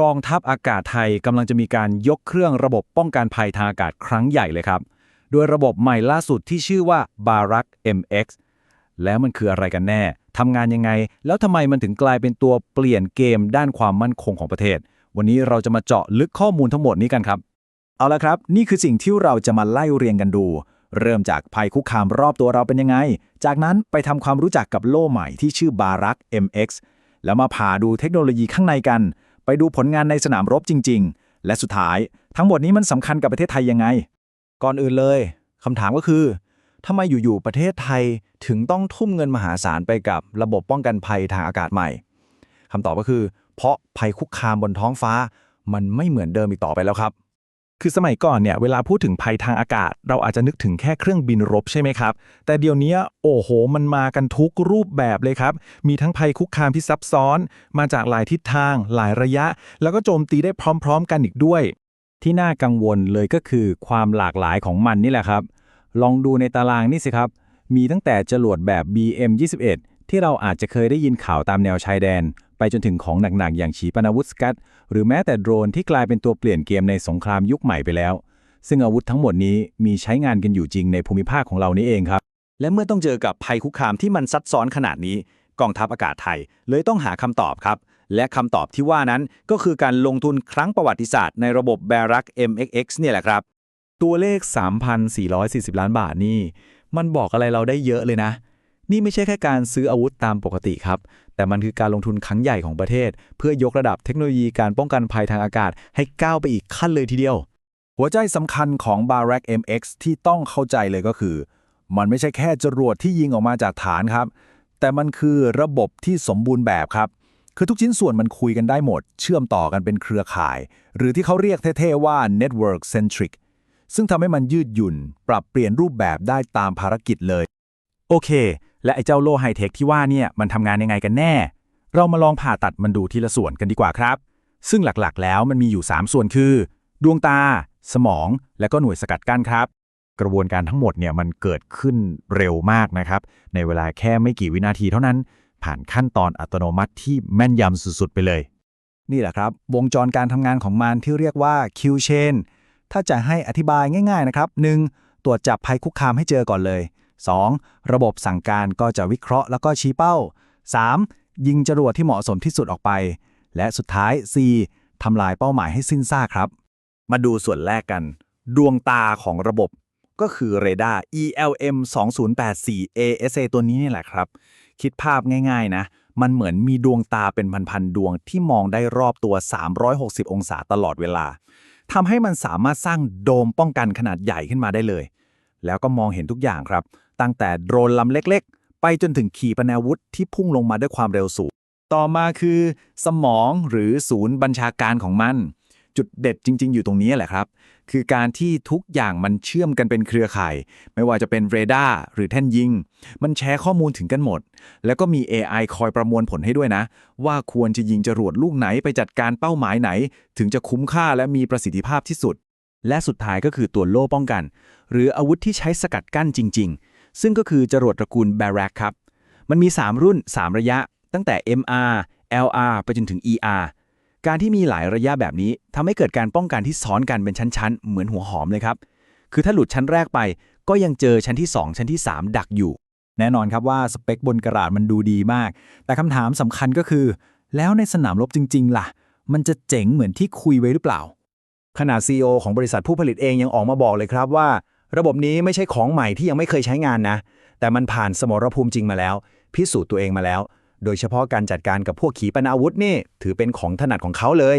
กองทัพอากาศไทยกำลังจะมีการยกเครื่องระบบป้องกันภัยทางอากาศครั้งใหญ่เลยครับ โดยระบบใหม่ล่าสุดที่ชื่อว่า Barak MX แล้วมันคืออะไรกันแน่ ทำงานยังไง แล้วทำไมมันถึงกลายเป็นตัวเปลี่ยนเกมด้านความมั่นคงของประเทศ วันนี้เราจะมาเจาะลึกข้อมูลทั้งหมดนี้กันครับ เอาละครับ นี่คือสิ่งที่เราจะมาไล่เรียงกันดู เริ่มจากภัยคุกคามรอบตัวเราเป็นยังไง จากนั้นไปทำความรู้จักกับโล่ใหม่ที่ชื่อบารัก MX แล้วมาผ่าดูเทคโนโลยีข้างในกัน ไปดูผลงานในสนามรบจริง ๆ และสุดท้ายทั้งหมดนี้มันสำคัญกับประเทศไทยยังไง ก่อนอื่นเลยคำถามก็คือทำไมอยู่ๆประเทศไทยถึงต้องทุ่มเงินมหาศาลไปกับระบบป้องกันภัยทางอากาศใหม่คำตอบก็คือ เพราะภัยคุกคามบนท้องฟ้า มันไม่เหมือนเดิมอีกต่อไปแล้วครับ คือสมัยก่อนเนี่ยเวลาพูดถึงภัยทางอากาศ เราอาจจะนึกถึงแค่เครื่องบินรบใช่ไหมครับ แต่เดี๋ยวนี้โอ้โห มันมากันทุกรูปแบบเลยครับ มีทั้งภัยคุกคามที่ซับซ้อน มาจากหลายทิศทาง หลายระยะ แล้วก็โจมตีได้พร้อม ๆ กันอีกด้วย ที่น่ากังวลเลยก็คือความหลากหลายของมันนี่แหละครับ ลองดูในตารางนี่สิครับ มีตั้งแต่จรวดแบบ BM21 ที่เราอาจจะเคยได้ยินข่าวตามแนวชายแดน ไปจนถึงของหนักๆ อย่างขีปนาวุธสกัด หรือแม้แต่โดรนที่กลายเป็นตัวเปลี่ยนเกมในสงครามยุคใหม่ไปแล้ว ซึ่งอาวุธทั้งหมดนี้มีใช้งานกันอยู่จริงในภูมิภาคของเรานี่เองครับ และเมื่อต้องเจอกับภัยคุกคามที่มันซับซ้อนขนาดนี้ กองทัพอากาศไทย เลยต้องหาคำตอบครับ และคำตอบที่ว่านั้นก็คือการลงทุนครั้งประวัติศาสตร์ในระบบ Barak MXX เนี่ยแหละครับ ตัวเลข 3,440 ล้านบาทนี่ มันบอกอะไรเราได้เยอะเลยนะ นี่ไม่ใช่แค่การซื้ออาวุธตามปกติครับ แต่มันคือการลงทุนครั้งใหญ่ของประเทศ เพื่อยกระดับเทคโนโลยีการป้องกันภัยทางอากาศให้ก้าวไปอีกขั้นเลยทีเดียว หัวใจสำคัญของ Barak MX ที่ต้องเข้าใจเลยก็คือ มันไม่ใช่แค่จรวดที่ยิงออกมาจากฐานครับ แต่มันคือระบบที่สมบูรณ์แบบครับ คือทุกชิ้นส่วนมันคุยกันได้หมด เชื่อมต่อกันเป็นเครือข่าย หรือที่เขาเรียกเท่ๆว่า network centric ซึ่งทำให้มันยืดหยุ่น ปรับเปลี่ยนรูปแบบได้ตามภารกิจเลย โอเค และไอ้เจ้าโล่ไฮเทคที่ว่าเนี่ยมันทำงานยังไงกันแน่ เรามาลองผ่าตัดมันดูทีละส่วนกันดีกว่าครับ ซึ่งหลักๆ แล้วมันมีอยู่ 3 ส่วนคือ ดวงตา สมอง และก็หน่วยสกัดกั้นครับ กระบวนการทั้งหมดเนี่ยมันเกิดขึ้นเร็วมากนะครับ ในเวลาแค่ไม่กี่วินาทีเท่านั้น ผ่านขั้นตอนอัตโนมัติที่แม่นยำสุดๆไปเลย นี่แหละครับ วงจรการทำงานของมันที่เรียกว่า Q chain ถ้าจะให้อธิบายง่าย ๆ นะครับ 1. ตรวจจับภัยคุกคามให้เจอก่อนเลย 2. ระบบสั่งการก็จะวิเคราะห์แล้วก็ชี้เป้า 3. ยิงจรวดที่เหมาะสมที่สุดออกไป และสุดท้าย 4. ทำลายเป้าหมายให้สิ้นซากครับ มาดูส่วนแรกกัน ดวงตาของระบบ ก็คือเรดาร์ ELM 2084 ASA ตัวนี้นี่แหละครับ คิดภาพง่ายๆนะ มันเหมือนมีดวงตาเป็นพันๆดวงที่มองได้รอบตัว 360 องศาตลอดเวลาทำให้มันสามารถสร้างโดมป้องกันขนาดใหญ่ขึ้นมาได้เลย แล้วก็มองเห็นทุกอย่างครับ ตั้งแต่โดรนลำเล็กๆ ไปจนถึงขีปนาวุธที่พุ่งลงมาด้วยความเร็วสูง ต่อมาคือสมองหรือศูนย์บัญชาการของมัน จุดเด็ดจริง ๆ อยู่ตรงนี้แหละครับ คือการที่ทุกอย่างมันเชื่อมกันเป็นเครือข่าย ไม่ว่าจะเป็นเรดาร์หรือแท่นยิง มันแชร์ข้อมูลถึงกันหมด แล้วก็มี AI คอยประมวลผลให้ด้วยนะ ว่าควรจะยิงจรวดลูกไหนไปจัดการเป้าหมายไหน ถึงจะคุ้มค่าและมีประสิทธิภาพที่สุดและสุดท้ายก็คือตัวโล่ป้องกัน หรืออาวุธที่ใช้สกัดกั้นจริงๆ ซึ่งก็คือจรวดตระกูล Barak ครับ มันมี 3 รุ่น 3 ระยะ ตั้งแต่ MR LR ไปจนถึง ER การที่มีหลายระยะแบบนี้ทำให้เกิดการป้องกันที่ซ้อนกันเป็นชั้นๆ เหมือนหัวหอมเลยครับ คือถ้าหลุดชั้นแรกไป ก็ยังเจอชั้นที่ 2 ชั้นที่ 3 ดักอยู่ แน่นอนครับว่าสเปคบนกระดาษมันดูดีมาก แต่คำถามสำคัญก็คือ แล้วในสนามรบจริง ๆ ล่ะ มันจะเจ๋งเหมือนที่คุยไว้หรือเปล่า ขนาด CEO ของบริษัทผู้ผลิตเองยังออกมาบอกเลยครับว่า ระบบนี้ไม่ใช่ของใหม่ที่ยังไม่เคยใช้งานนะ แต่มันผ่านสมรภูมิจริงมาแล้ว พิสูจน์ตัวเองมาแล้ว โดยเฉพาะการจัดการกับพวกขีปนาวุธนี่ถือเป็นของถนัดของเขาเลย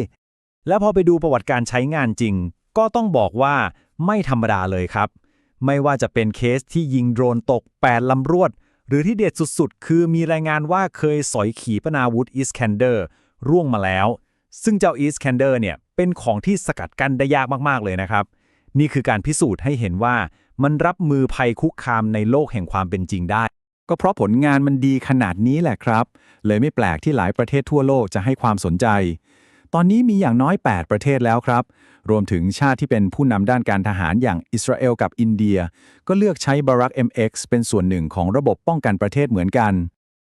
แล้วพอไปดูประวัติการใช้งานจริง ก็ต้องบอกว่าไม่ธรรมดาเลยครับ ไม่ว่าจะเป็นเคสที่ยิงโดรนตก8ลำรวด หรือที่เด็ดสุดๆ คือมีรายงานว่าเคยสอยขีปนาวุธอีสแคนเดอร์ร่วงมาแล้ว ซึ่งเจ้าอีสแคนเดอร์เนี่ยเป็นของที่สกัดกั้นได้ยากมากๆเลยนะครับ นี่คือการพิสูจน์ให้เห็นว่ามันรับมือภัยคุกคามในโลกแห่งความเป็นจริงได้ ก็เพราะผลงานมันดีขนาดนี้แหละครับ เลยไม่แปลกที่หลายประเทศทั่วโลกจะให้ความสนใจ ตอนนี้มีอย่างน้อย 8 ประเทศแล้วครับ รวมถึงชาติที่เป็นผู้นำด้านการทหารอย่างอิสราเอลกับอินเดีย ก็เลือกใช้ Barak MX เป็นส่วนหนึ่งของระบบป้องกันประเทศเหมือนกัน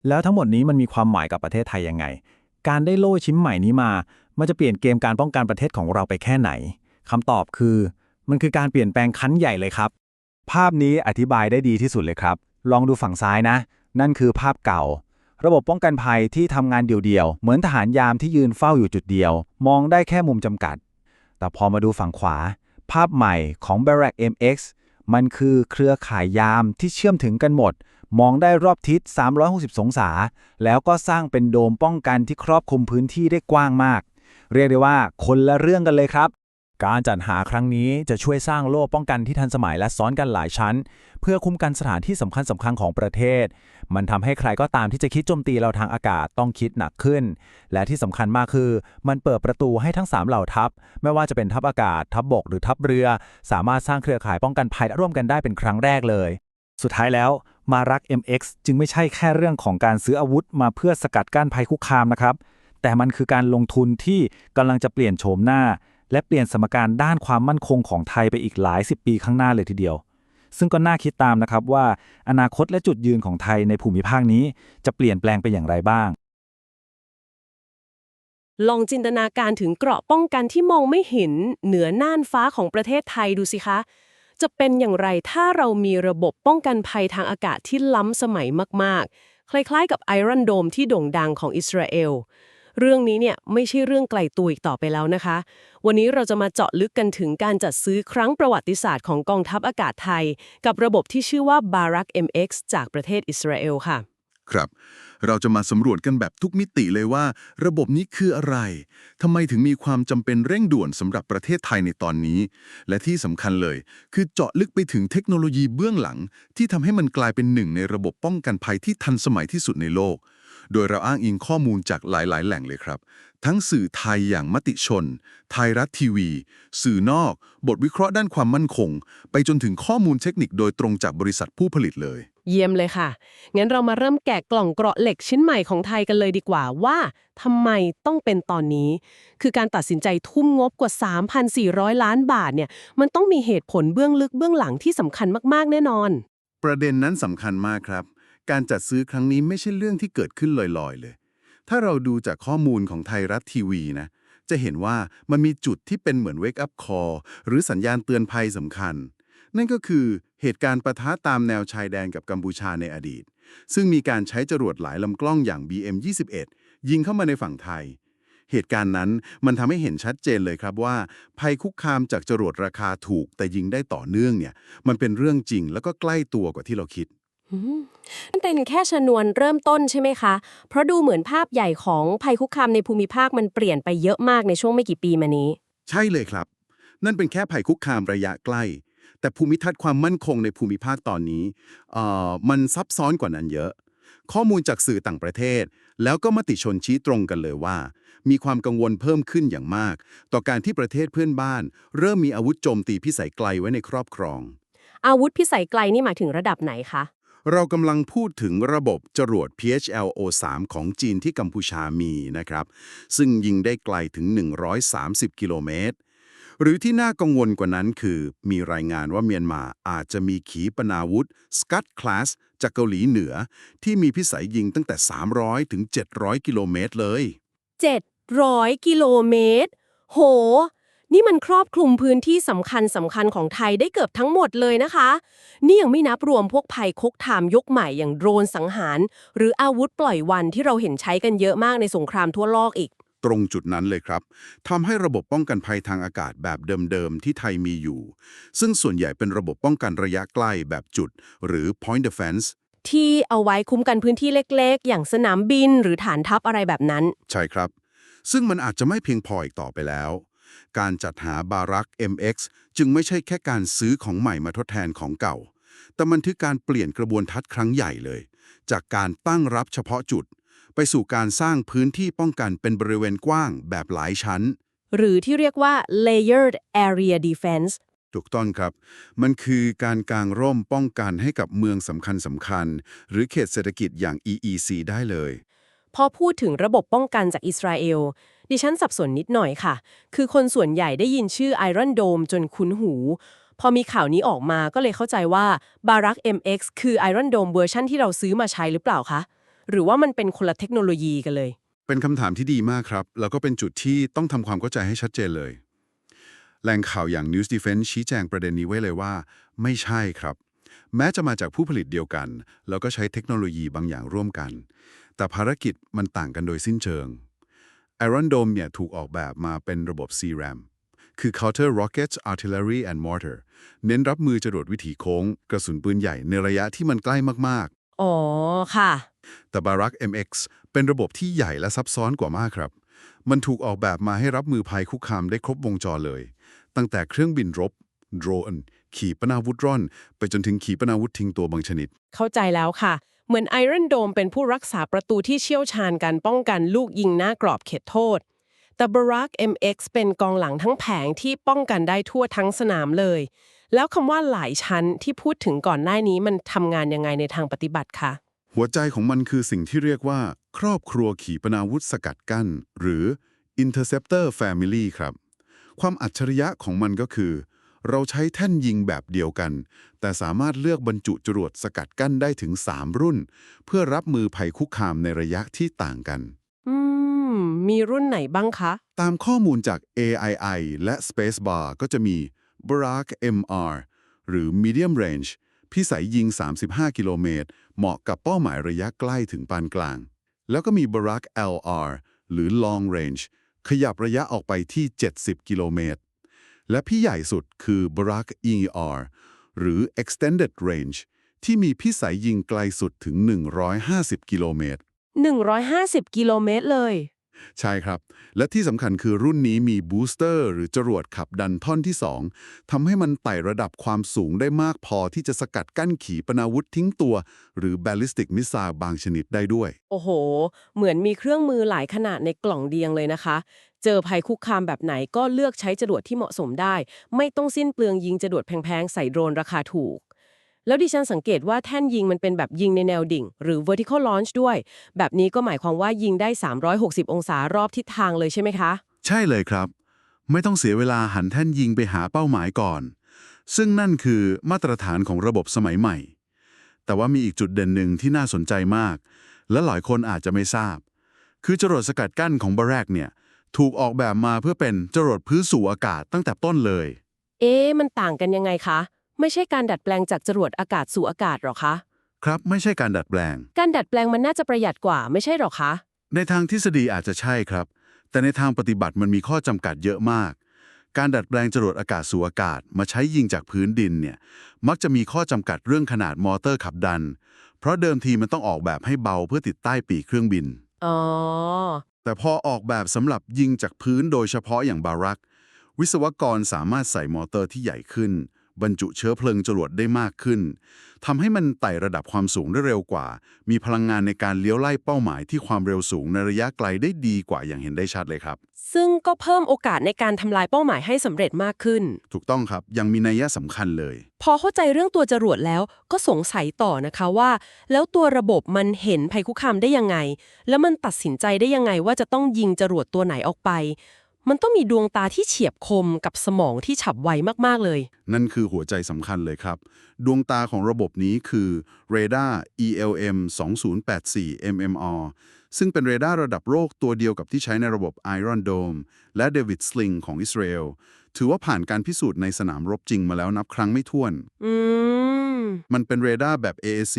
แล้วทั้งหมดนี้มันมีความหมายกับประเทศไทยยังไง การได้โล่ชิ้นใหม่นี้มา มันจะเปลี่ยนเกมการป้องกันประเทศของเราไปแค่ไหนคำตอบคือ มันคือการเปลี่ยนแปลงคั้นใหญ่เลยครับ ภาพนี้อธิบายได้ดีที่สุดเลยครับ ลองดูฝั่งซ้ายนะ นั่นคือภาพเก่า ระบบป้องกันภัยที่ทำงานเดี่ยวๆ เหมือนทหารยามที่ยืนเฝ้าอยู่จุดเดียว มองได้แค่มุมจำกัด แต่พอมาดูฝั่งขวา ภาพใหม่ของ Barack MX มันคือเครือข่ายยามที่เชื่อมถึงกันหมด มองได้รอบทิศ 360 องศา แล้วก็สร้างเป็นโดมป้องกันที่ครอบคลุมพื้นที่ได้กว้างมาก เรียกได้ว่าคนละเรื่องกันเลยครับ การจัดหาครั้งนี้จะช่วยสร้างโล่ป้องกันที่ทันสมัยและซ้อนกันหลายชั้น เพื่อคุ้มกันสถานที่สำคัญสำคัญของประเทศ มันทำให้ใครก็ตามที่จะคิดโจมตีเราทางอากาศต้องคิดหนักขึ้น และที่สำคัญมากคือ มันเปิดประตูให้ทั้ง 3 เหล่าทัพ ไม่ว่าจะเป็นทัพอากาศ ทัพบก หรือทัพเรือ สามารถสร้างเครือข่ายป้องกันภัยร่วมกันได้เป็นครั้งแรกเลย สุดท้ายแล้วมารัก MX จึงไม่ใช่แค่เรื่องของการซื้ออาวุธมาเพื่อสกัดกั้นภัยคุกคามนะครับแต่มันคือการลงทุนที่กำลังจะเปลี่ยนโฉมหน้า และเปลี่ยนสมการด้านความมั่นคงของไทยไปอีกหลายสิบปีข้างหน้าเลยทีเดียว ซึ่งก็น่าคิดตามนะครับว่า อนาคตและจุดยืนของไทยในภูมิภาคนี้จะเปลี่ยนแปลงไปอย่างไรบ้าง ลองจินตนาการถึงเกราะป้องกันที่มองไม่เห็นเหนือน่านฟ้าของประเทศไทยดูสิคะ จะเป็นอย่างไรถ้าเรามีระบบป้องกันภัยทางอากาศที่ล้ำสมัยมากๆ คล้ายๆ กับไอรอนโดมที่โด่งดังของอิสราเอล เรื่องนี้เนี่ยไม่ใช่เรื่องไกลตัวอีกต่อไปแล้วนะคะ วันนี้เราจะมาเจาะลึกกันถึงการจัดซื้อครั้งประวัติศาสตร์ของกองทัพอากาศไทย กับระบบที่ชื่อว่า Barak MX จากประเทศอิสราเอลค่ะ ครับ เราจะมาสำรวจกันแบบทุกมิติเลยว่า ระบบนี้คืออะไรทำไมถึงมีความจำเป็นเร่งด่วนสำหรับประเทศไทยในตอนนี้ และที่สำคัญเลย คือเจาะลึกไปถึงเทคโนโลยีเบื้องหลัง ที่ทำให้มันกลายเป็นหนึ่งในระบบป้องกันภัยที่ทันสมัยที่สุดในโลก โดยเราอ้างอิงข้อมูลจากหลาย ๆ แหล่งเลยครับ ทั้งสื่อไทยอย่างมติชน ไทยรัฐทีวี สื่อนอก บทวิเคราะห์ด้านความมั่นคง ไปจนถึงข้อมูลเทคนิคโดยตรงจากบริษัทผู้ผลิตเลย เยี่ยมเลยค่ะ งั้นเรามาเริ่มแกะกล่องเกราะเหล็กชิ้นใหม่ของไทยกันเลยดีกว่าว่าทำไมต้องเป็นตอนนี้ คือการตัดสินใจทุ่มงบกว่า 3,400 ล้านบาทเนี่ย มันต้องมีเหตุผลเบื้องลึกเบื้องหลังที่สำคัญมาก ๆ แน่นอน ประเด็นนั้นสำคัญมากครับ การจัดซื้อครั้งนี้ไม่ใช่เรื่องที่เกิดขึ้นลอยๆ เลย ถ้าเราดูจากข้อมูลของไทยรัฐทีวีนะ จะเห็นว่ามันมีจุดที่เป็นเหมือน wake up call หรือสัญญาณเตือนภัยสำคัญ นั่นก็คือเหตุการณ์ประทะตามแนวชายแดนกับกัมพูชาในอดีต ซึ่งมีการใช้จรวดหลายลำกล้องอย่าง BM21 ยิงเข้ามาในฝั่งไทย เหตุการณ์นั้นมันทำให้เห็นชัดเจนเลยครับว่า ภัยคุกคามจากจรวดราคาถูกแต่ยิงได้ต่อเนื่องเนี่ย มันเป็นเรื่องจริงแล้วก็ใกล้ตัวกว่าที่เราคิด นั่นเป็นแค่ชนวนเริ่มต้นใช่ไหมคะ เพราะดูเหมือนภาพใหญ่ของภัยคุกคามในภูมิภาคมันเปลี่ยนไปเยอะมากในช่วงไม่กี่ปีมานี้ ใช่เลยครับ นั่นเป็นแค่ภัยคุกคามระยะใกล้ แต่ภูมิทัศน์ความมั่นคงในภูมิภาคตอนนี้เอ่อมันซับซ้อนกว่านั้นเยอะ ข้อมูลจากสื่อต่างประเทศ แล้วก็มติชนชี้ตรงกันเลยว่า มีความกังวลเพิ่มขึ้นอย่างมาก ต่อการที่ประเทศเพื่อนบ้าน เริ่มมีอาวุธโจมตีพิสัยไกลไว้ในครอบครอง อาวุธพิสัยไกลนี่หมายถึงระดับไหนคะ เรากำลังพูดถึงระบบจรวด PHLO-3 ของจีนที่กัมพูชามีนะครับ ซึ่งยิงได้ไกลถึง 130 กิโลเมตร หรือที่น่ากังวลกว่านั้นคือ มีรายงานว่าเมียนมาอาจจะมีขีปนาวุธ Scud Class จากเกาหลีเหนือ ที่มีพิสัยยิงตั้งแต่ 300 ถึง 700 กิโลเมตรเลย 700 กิโลเมตร โห นี่มันครอบคลุมพื้นที่สำคัญสำคัญของไทยได้เกือบทั้งหมดเลยนะคะ นี่ยังไม่นับรวมพวกภัยคุกถามยกใหม่อย่างโดรนสังหาร หรืออาวุธปล่อยวันที่เราเห็นใช้กันเยอะมากในสงครามทั่วโลกอีก ตรงจุดนั้นเลยครับทำให้ระบบป้องกันภัยทางอากาศแบบเดิมๆที่ไทยมีอยู่ ซึ่งส่วนใหญ่เป็นระบบป้องกันระยะใกล้แบบจุด หรือ point defense ที่เอาไว้คุ้มกันพื้นที่เล็ก ๆ อย่างสนามบินหรือฐานทัพอะไรแบบนั้น ใช่ครับ ซึ่งมันอาจจะไม่เพียงพออีกต่อไปแล้ว การจัดหาบารัก MX จึงไม่ใช่แค่การซื้อของใหม่มาทดแทนของเก่า แต่มันคือการเปลี่ยนกระบวนทัศน์ครั้งใหญ่เลย จากการตั้งรับเฉพาะจุด ไปสู่การสร้างพื้นที่ป้องกันเป็นบริเวณกว้างแบบหลายชั้น หรือที่เรียกว่า layered area defense ถูกต้องครับ มันคือการกางร่มป้องกันให้กับเมืองสำคัญสำคัญๆหรือเขตเศรษฐกิจอย่าง EEC ได้เลย พอพูดถึงระบบป้องกันจากอิสราเอล ดิฉันสับสนนิดหน่อยค่ะ คือคนส่วนใหญ่ได้ยินชื่อ Iron Dome จนคุ้นหู พอมีข่าวนี้ออกมาก็เลยเข้าใจว่า Barak MX คือ Iron Dome เวอร์ชันที่เราซื้อมาใช้หรือเปล่าคะ หรือว่ามันเป็นคนละเทคโนโลยีกันเลย เป็นคำถามที่ดีมากครับ แล้วก็เป็นจุดที่ต้องทำความเข้าใจให้ชัดเจนเลย แหล่งข่าวอย่าง News Defense ชี้แจงประเด็นนี้ไว้เลยว่า ไม่ใช่ครับ แม้จะมาจากผู้ผลิตเดียวกัน แล้วก็ใช้เทคโนโลยีบางอย่างร่วมกัน แต่ภารกิจมันต่างกันโดยสิ้นเชิง Iron Dome เนี่ยถูกออกแบบมาเป็นระบบ CRAM คือ Counter Rockets Artillery and Mortar เน้นรับมือจรวดวิถีโค้ง กระสุนปืนใหญ่ในระยะที่มันใกล้มากอ๋อ ค่ะๆแต่ Barak MX เป็นระบบที่ใหญ่และซับซ้อนกว่ามากครับ มันถูกออกแบบมาให้รับมือภัยคุกคามได้ครบวงจรเลย ตั้งแต่เครื่องบินรบ โดรน ขีปนาวุธร่อน ไปจนถึงขีปนาวุธทิ้งตัวบางชนิด เข้าใจแล้วค่ะ เหมือน Iron Dome เป็นผู้รักษาประตูที่เชี่ยวชาญการป้องกันลูกยิงหน้ากรอบเขตโทษ แต่ Barack MX เป็นกองหลังทั้งแผงที่ป้องกันได้ทั่วทั้งสนามเลย แล้วคำว่าหลายชั้นที่พูดถึงก่อนหน้านี้มันทำงานยังไงในทางปฏิบัติคะหัวใจของมันคือสิ่งที่เรียกว่า ครอบครัวขีปนาวุธสกัดกั้น หรือ Interceptor Family ครับ ความอัจฉริยะของมันก็คือ เราใช้แท่นยิงแบบเดียวกัน แต่สามารถเลือกบรรจุจรวดสกัดกั้นได้ถึง 3 รุ่น เพื่อรับมือภัยคุกคามในระยะที่ต่างกัน อืม มีรุ่นไหนบ้างคะ ตามข้อมูลจาก AII และ Spacebar ก็จะมี Barak MR หรือ Medium Range พิสัยยิง 35 กิโลเมตร เหมาะกับเป้าหมายระยะใกล้ถึงปานกลาง แล้วก็มี Barak LR หรือ Long Range ขยับระยะออกไปที่ 70 กิโลเมตร และพี่ใหญ่สุดคือ Barak ER หรือ Extended Range ที่มีพิสัยยิงไกลสุดถึง 150 กิโลเมตร 150 กิโลเมตรเลย ใช่ครับ และที่สำคัญคือรุ่นนี้มีบูสเตอร์หรือจรวดขับดันท่อนที่ 2ทำให้มันไต่ระดับความสูงได้มากพอที่จะสกัดกั้นขีปนาวุธทิ้งตัว หรือ ballistic missile บางชนิดได้ด้วย โอ้โห เหมือนมีเครื่องมือหลายขนาดในกล่องเดียงเลยนะคะ เจอภัยคุกคามแบบไหนก็เลือกใช้จรวดที่เหมาะสมได้ ไม่ต้องสิ้นเปลืองยิงจรวดแพงๆใส่โดรนราคาถูก แล้วดิฉันสังเกตว่าแท่นยิงมันเป็นแบบยิงในแนวดิ่ง หรือ vertical launch ด้วย แบบนี้ก็หมายความว่ายิงได้ 360 องศารอบทิศทางเลยใช่ไหมคะ ใช่เลยครับ ไม่ต้องเสียเวลาหันแท่นยิงไปหาเป้าหมายก่อน ซึ่งนั่นคือมาตรฐานของระบบสมัยใหม่ แต่ว่ามีอีกจุดเด่นหนึ่งที่น่าสนใจมาก และหลายคนอาจจะไม่ทราบ คือจรวดสกัดกั้นของบาแรกเนี่ยถูกออกแบบมาเพื่อเป็นจรวดพื้นสู่อากาศตั้งแต่ต้นเลย เอ๊ะมันต่างกันยังไงคะ ไม่ใช่การดัดแปลงจากจรวดอากาศสู่อากาศหรอคะ ครับไม่ใช่การดัดแปลง การดัดแปลงมันน่าจะประหยัดกว่าไม่ใช่หรอคะ ในทางทฤษฎีอาจจะใช่ครับ แต่ในทางปฏิบัติมันมีข้อจำกัดเยอะมาก การดัดแปลงจรวดอากาศสู่อากาศ มาใช้ยิงจากพื้นดินเนี่ยมักจะมีข้อจำกัดเรื่องขนาดมอเตอร์ขับดัน เพราะเดิมทีมันต้องออกแบบให้เบาเพื่อติดใต้ปีกเครื่องบิน อ๋อ แต่พอออกแบบสำหรับยิงจากพื้นโดยเฉพาะอย่างบารัก วิศวกรสามารถใส่มอเตอร์ที่ใหญ่ขึ้น บรรจุเชื้อเพลิงจรวดได้มากขึ้นทำให้มันไต่ระดับความสูงได้เร็วกว่า มีพลังงานในการเลี้ยวไล่เป้าหมายที่ความเร็วสูงในระยะไกลได้ดีกว่าอย่างเห็นได้ชัดเลยครับ ซึ่งก็เพิ่มโอกาสในการทำลายเป้าหมายให้สำเร็จมากขึ้น ถูกต้องครับยังมีนัยยะสำคัญเลย พอเข้าใจเรื่องตัวจรวดแล้วก็สงสัยต่อนะคะว่า แล้วตัวระบบมันเห็นภัยคุกคามได้ยังไง แล้วมันตัดสินใจได้ยังไงว่าจะต้องยิงจรวดตัวไหนออกไป มันต้องมีดวงตาที่เฉียบคมกับสมองที่ฉับไวมาก ๆ เลย นั่นคือหัวใจสำคัญเลยครับ ดวงตาของระบบนี้คือ Radar ELM 2084 MMR ซึ่งเป็นเรดาร์ระดับโลกตัวเดียวกับที่ใช้ในระบบ Iron Dome และ David Sling ของอิสราเอล ถือว่าผ่านการพิสูจน์ในสนามรบจริงมาแล้วนับครั้งไม่ถ้วน อืม มันเป็นเรดาร์แบบ AAC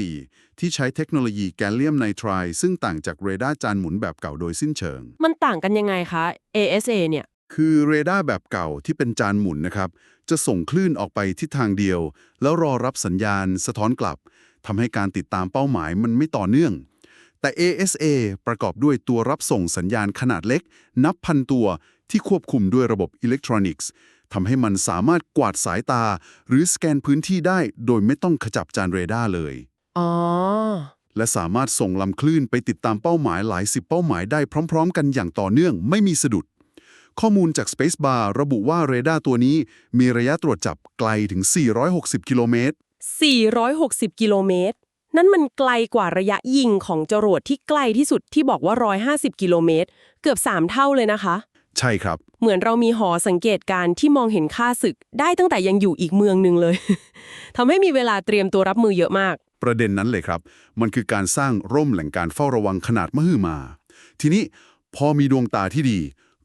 ที่ใช้เทคโนโลยีแกลเลียมไนไตรซึ่งต่างจากเรดาร์จานหมุนแบบเก่าโดยสิ้นเชิง มันต่างกันยังไงคะ ASA เนี่ย คือเรดาร์แบบเก่าที่เป็นจานหมุนนะครับ จะส่งคลื่นออกไปทิศทางเดียว แล้วรอรับสัญญาณสะท้อนกลับทำให้การติดตามเป้าหมายมันไม่ต่อเนื่อง แต่ ASA ประกอบด้วยตัวรับส่งสัญญาณขนาดเล็ก นับพันตัว ที่ควบคุมด้วยระบบอิเล็กทรอนิกส์ทำให้มันสามารถกวาดสายตา หรือสแกนพื้นที่ได้ โดยไม่ต้องขจับจานเรดาร์เลย อ๋อ และสามารถส่งลำคลื่นไปติดตามเป้าหมายหลายสิบเป้าหมายได้พร้อม ๆ กันอย่างต่อเนื่องไม่มีสะดุด ข้อมูลจาก Spacebar ระบุว่าเรดาร์ตัวนี้มีระยะตรวจจับไกลถึง 460 กิโลเมตร 460 กิโลเมตร นั่นมันไกลกว่าระยะยิงของจรวดที่ใกล้ที่สุดที่บอกว่า 150 กิโลเมตร เกือบ 3 เท่าเลยนะคะ ใช่ครับ เหมือนเรามีหอสังเกตการณ์ที่มองเห็นค่าศึกได้ตั้งแต่ยังอยู่อีกเมืองหนึ่งเลย ทำให้มีเวลาเตรียมตัวรับมือเยอะมาก ประเด็นนั้นเลยครับ มันคือการสร้างร่มแหล่งการเฝ้าระวังขนาดมหึมา ทีนี้พอมีดวงตาที่ดี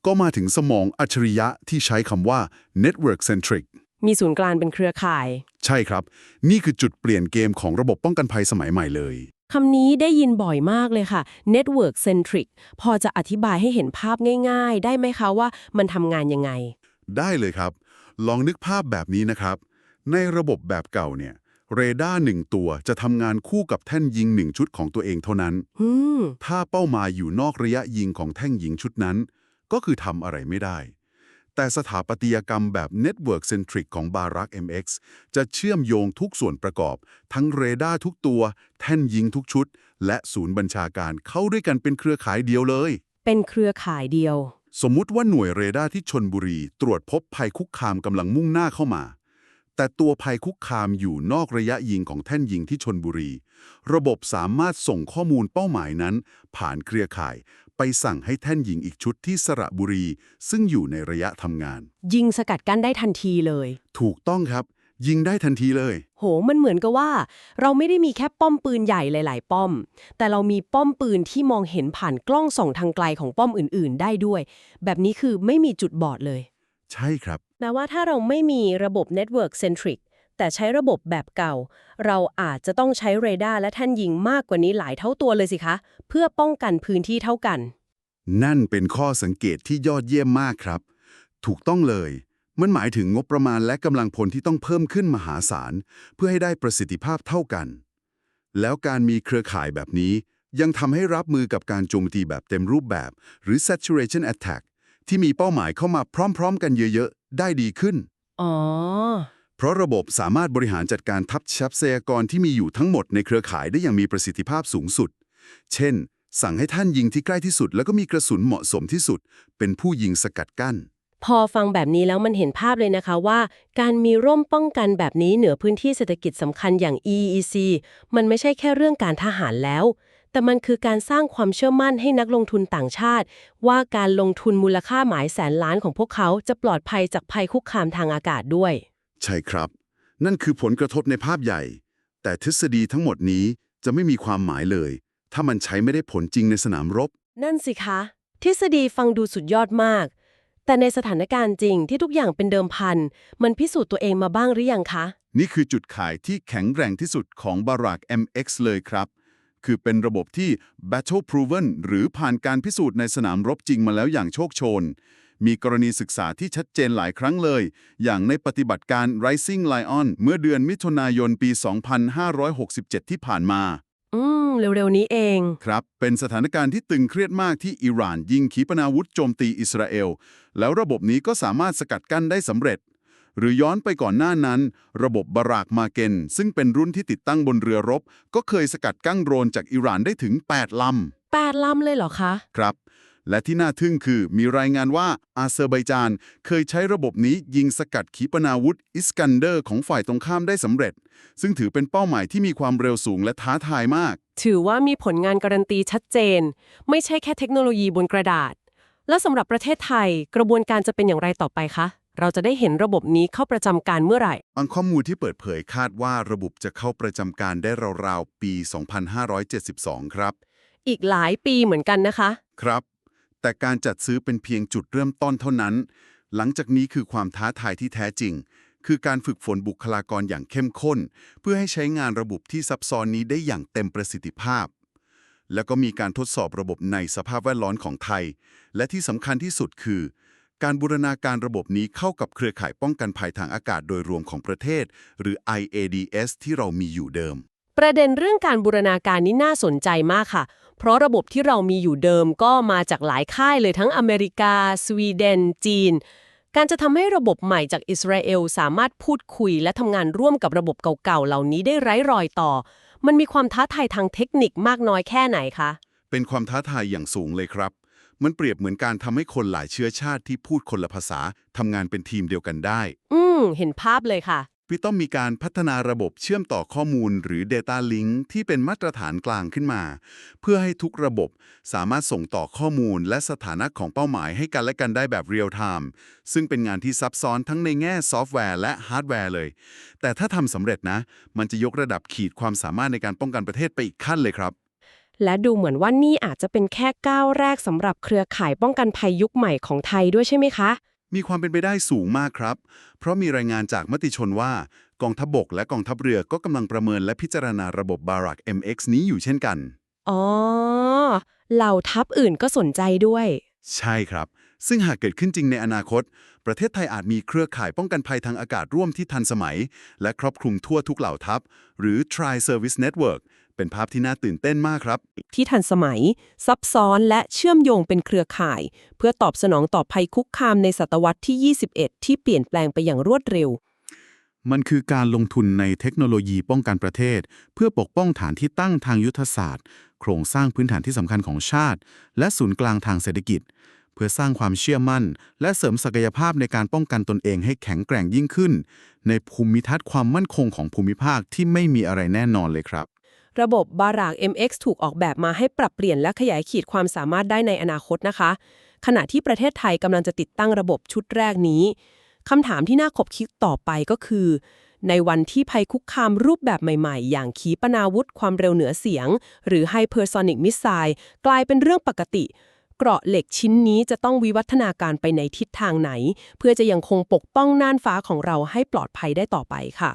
ก็มาถึงสมองอัจฉริยะที่ใช้คำว่า network centric มีศูนย์กลางเป็นเครือข่าย ใช่ครับ นี่คือจุดเปลี่ยนเกมของระบบป้องกันภัยสมัยใหม่เลย คำนี้ได้ยินบ่อยมากเลยค่ะ network centric พอจะอธิบายให้เห็นภาพง่าย ๆ ได้ไหมคะว่ามันทำงานยังไง ได้เลยครับ ลองนึกภาพแบบนี้นะครับ ในระบบแบบเก่าเนี่ย เรดาร์หนึ่งตัวจะทำงานคู่กับแท่นยิงหนึ่งชุดของตัวเองเท่านั้นอืมถ้าเป้าหมายอยู่นอกระยะยิงของแท่งยิงชุดนั้น ก็คือทำอะไรไม่ได้ แต่สถาปัตยกรรมแบบ Network Centric ของ Barack MX จะเชื่อมโยงทุกส่วนประกอบ ทั้งเรดาร์ทุกตัว แท่นยิงทุกชุด และศูนย์บัญชาการเข้าด้วยกันเป็นเครือข่ายเดียวเลย เป็นเครือข่ายเดียว สมมุติว่าหน่วยเรดาร์ที่ชนบุรี ตรวจพบภัยคุกคามกำลังมุ่งหน้าเข้ามา แต่ตัวภัยคุกคามอยู่นอกระยะยิงของแท่นยิงที่ชนบุรี ระบบสามารถส่งข้อมูลเป้าหมายนั้น ผ่านเครือข่าย ไปสั่งให้แท่นยิงอีกชุดที่สระบุรี ซึ่งอยู่ในระยะทำงาน ยิงสกัดกั้นได้ทันทีเลย ถูกต้องครับ ยิงได้ทันทีเลย โห มันเหมือนกับว่า เราไม่ได้มีแค่ป้อมปืนใหญ่หลาย ๆ ป้อม แต่เรามีป้อมปืนที่มองเห็นผ่านกล้องส่องทางไกลของป้อมอื่น ๆ ได้ด้วย แบบนี้คือไม่มีจุดบอดเลย ใช่ครับแปลว่าถ้าเราไม่มีระบบ Network Centric แต่ใช้ระบบแบบเก่า เราอาจจะต้องใช้เรดาร์และแท่นยิงมากกว่านี้หลายเท่าตัวเลยสิคะ เพื่อป้องกันพื้นที่เท่ากัน นั่นเป็นข้อสังเกตที่ยอดเยี่ยมมากครับ ถูกต้องเลย มันหมายถึงงบประมาณและกำลังพลที่ต้องเพิ่มขึ้นมหาศาล เพื่อให้ได้ประสิทธิภาพเท่ากัน แล้วการมีเครือข่ายแบบนี้ ยังทำให้รับมือกับการโจมตีแบบเต็มรูปแบบ หรือ saturation attack ที่มีเป้าหมายเข้ามาพร้อม ๆ กันเยอะ ๆ ได้ดีขึ้น อ๋อ เพราะระบบสามารถบริหารจัดการทัพทรัพยากรที่มีอยู่ทั้งหมดในเครือข่ายได้อย่างมีประสิทธิภาพสูงสุด เช่น สั่งให้ท่านยิงที่ใกล้ที่สุด แล้วก็มีกระสุนเหมาะสมที่สุด เป็นผู้ยิงสกัดกั้น พอฟังแบบนี้แล้วมันเห็นภาพเลยนะคะว่า การมีร่มป้องกันแบบนี้เหนือพื้นที่เศรษฐกิจสำคัญอย่าง EEC มันไม่ใช่แค่เรื่องการทหารแล้วแต่มันคือการสร้างความเชื่อมั่นให้นักลงทุนต่างชาติ ว่าการลงทุนมูลค่าหมายแสนล้านของพวกเขาจะปลอดภัยจากภัยคุกคามทางอากาศด้วย ใช่ครับ นั่นคือผลกระทบในภาพใหญ่ แต่ทฤษฎีทั้งหมดนี้จะไม่มีความหมายเลย ถ้ามันใช้ไม่ได้ผลจริงในสนามรบ นั่นสิคะ ทฤษฎีฟังดูสุดยอดมาก แต่ในสถานการณ์จริงที่ทุกอย่างเป็นเดิมพัน มันพิสูจน์ตัวเองมาบ้างหรือยังคะ นี่คือจุดขายที่แข็งแกร่งที่สุดของ Barack MX เลยครับ คือเป็นระบบที่ battle proven หรือผ่านการพิสูจน์ในสนามรบจริงมาแล้วอย่างโชคโชน มีกรณีศึกษาที่ชัดเจนหลายครั้งเลย อย่างในปฏิบัติการ Rising Lion เมื่อเดือนมิถุนายนปี 2567 ที่ผ่านมา อืม เร็วๆนี้เอง ครับ เป็นสถานการณ์ที่ตึงเครียดมากที่อิหร่านยิงขีปนาวุธโจมตีอิสราเอล แล้วระบบนี้ก็สามารถสกัดกั้นได้สำเร็จ หรือย้อนไปก่อนหน้านั้น ระบบบารากมาเกนซึ่งเป็นรุ่นที่ติดตั้งบนเรือรบ ก็เคยสกัดกั้นโดรนจากอิหร่านได้ถึง 8ลแปดลำเลยเหรอคะำครับ และที่น่าทึ่งคือมีรายงานว่าอาเซอร์ไบจานเคยใช้ระบบนี้ยิงสกัดขีปนาวุธอิสกันเดอร์ของฝ่ายตรงข้ามได้สำเร็จ ซึ่งถือเป็นเป้าหมายที่มีความเร็วสูงและท้าทายมาก ถือว่ามีผลงานการันตีชัดเจน ไม่ใช่แค่เทคโนโลยีบนกระดาษ แล้วสำหรับประเทศไทยกระบวนการจะเป็นอย่างไรต่อไปคะเราจะได้เห็นระบบนี้เข้าประจำการเมื่อไหร่บางข้อมูลที่เปิดเผยคาดว่าระบบจะเข้าประจำการได้ราวๆปี 2572 ครับ อีกหลายปีเหมือนกันนะคะ ครับ แต่การจัดซื้อเป็นเพียงจุดเริ่มต้นเท่านั้น หลังจากนี้คือความท้าทายที่แท้จริง คือการฝึกฝนบุคลากรอย่างเข้มข้น เพื่อให้ใช้งานระบบที่ซับซ้อนนี้ได้อย่างเต็มประสิทธิภาพ แล้วก็มีการทดสอบระบบในสภาพแวดล้อมของไทย และที่สำคัญที่สุดคือ การบูรณาการระบบนี้เข้ากับเครือข่ายป้องกันภัยทางอากาศโดยรวมของประเทศ หรือ IADS ที่เรามีอยู่เดิม ประเด็นเรื่องการบูรณาการนี้น่าสนใจมากค่ะ เพราะระบบที่เรามีอยู่เดิมก็มาจากหลายค่ายเลยทั้งอเมริกา สวีเดน จีน การจะทำให้ระบบใหม่จากอิสราเอลสามารถพูดคุยและทำงานร่วมกับระบบเก่าๆเหล่านี้ได้ไร้รอยต่อ มันมีความท้าทายทางเทคนิคมากน้อยแค่ไหนคะ เป็นความท้าทายอย่างสูงเลยครับ มันเปรียบเหมือนการทำให้คนหลายเชื้อชาติที่พูดคนละภาษาทำงานเป็นทีมเดียวกันได้ อืม เห็นภาพเลยค่ะ พี่ต้องมีการพัฒนาระบบเชื่อมต่อข้อมูลหรือ Data Link ที่เป็นมาตรฐานกลางขึ้นมา เพื่อให้ทุกระบบสามารถส่งต่อข้อมูลและสถานะของเป้าหมายให้กันและกันได้แบบเรียลไทม์ซึ่งเป็นงานที่ซับซ้อนทั้งในแง่ซอฟต์แวร์และฮาร์ดแวร์เลย แต่ถ้าทำสำเร็จนะ มันจะยกระดับขีดความสามารถในการป้องกันประเทศไปอีกขั้นเลยครับ และดูเหมือนว่านี่อาจจะเป็นแค่ก้าวแรกสำหรับเครือข่ายป้องกันภัยยุคใหม่ของไทยด้วยใช่ไหมคะ มีความเป็นไปได้สูงมากครับ เพราะมีรายงานจากมติชนว่ากองทัพบกและกองทัพเรือก็กำลังประเมินและพิจารณาระบบบารัก MX นี้อยู่เช่นกัน อ๋อ เหล่าทัพอื่นก็สนใจด้วย ใช่ครับ ซึ่งหากเกิดขึ้นจริงในอนาคต ประเทศไทยอาจมีเครือข่ายป้องกันภัยทางอากาศร่วมที่ทันสมัย และครอบคลุมทั่วทุกเหล่าทัพ หรือ Tri Service Network เป็นภาพที่น่าตื่นเต้นมากครับ ที่ทันสมัย ซับซ้อนและเชื่อมโยงเป็นเครือข่าย เพื่อตอบสนองต่อภัยคุกคามในศตวรรษที่ 21 ที่เปลี่ยนแปลงไปอย่างรวดเร็ว มันคือการลงทุนในเทคโนโลยีป้องกันประเทศ เพื่อปกป้องฐานที่ตั้งทางยุทธศาสตร์ โครงสร้างพื้นฐานที่สำคัญของชาติ และศูนย์กลางทางเศรษฐกิจ เพื่อสร้างความเชื่อมั่น และเสริมศักยภาพในการป้องกันตนเองให้แข็งแกร่งยิ่งขึ้น ในภูมิทัศน์ความมั่นคงของภูมิภาคที่ไม่มีอะไรแน่นอนเลยครับ ระบบบาราก MX ถูกออกแบบมาให้ปรับเปลี่ยนและขยายขีดความสามารถได้ในอนาคตนะคะ ขณะที่ประเทศไทยกำลังจะติดตั้งระบบชุดแรกนี้คำถามที่น่าขบคิดต่อไปก็คือ ในวันที่ภัยคุกคามรูปแบบใหม่ๆ อย่างขีปนาวุธความเร็วเหนือเสียง หรือ Hypersonic Missile กลายเป็นเรื่องปกติ เกราะเหล็กชิ้นนี้จะต้องวิวัฒนาการไปในทิศทางไหน เพื่อจะยังคงปกป้องน่านฟ้าของเราให้ปลอดภัยได้ต่อไปค่ะ